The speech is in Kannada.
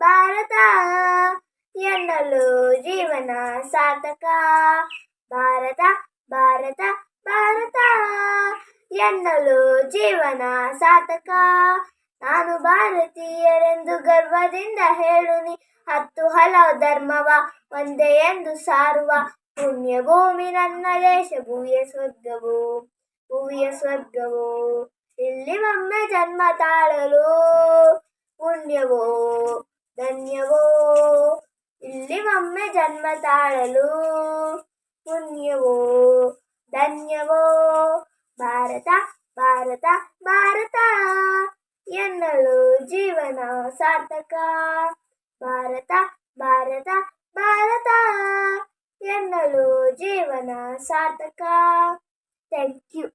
ಭಾರತ ಎನ್ನಲು ಜೀವನ ಸಾರ್ಥಕ. ಭಾರತ ಭಾರತ ಭಾರತ ಎನ್ನಲು ಜೀವನ ಸಾರ್ಥಕ. ನಾನು ಭಾರತೀಯರೆಂದು ಗರ್ವದಿಂದ ಹೇಳುನಿ, ಹತ್ತು ಹಲವು ಧರ್ಮವ ಒಂದೇ ಎಂದು ಸಾರುವ ಪುಣ್ಯ ಭೂಮಿ ನನ್ನ ದೇಶ, ಭೂಯ ಸ್ವರ್ಗವು ಭೂಯ ಸ್ವರ್ಗವು. ಇಲ್ಲಿ ಒಮ್ಮೆ ಜನ್ಮ ತಾಳಲು ಪುಣ್ಯವೋ ಧನ್ಯವೋ ಇಲ್ಲಿ ಒಮ್ಮೆ ಜನ್ಮ ತಾಳಲು ಪುಣ್ಯವೋ ಧನ್ಯವೋ ಭಾರತ ಭಾರತ ಭಾರತ ಎನ್ನಲು ಜೀವನ ಸಾರ್ಥಕ ಭಾರತ ಭಾರತ ಭಾರತ ಎನ್ನಲು ಜೀವನ ಸಾರ್ಥಕ ಥ್ಯಾಂಕ್ ಯು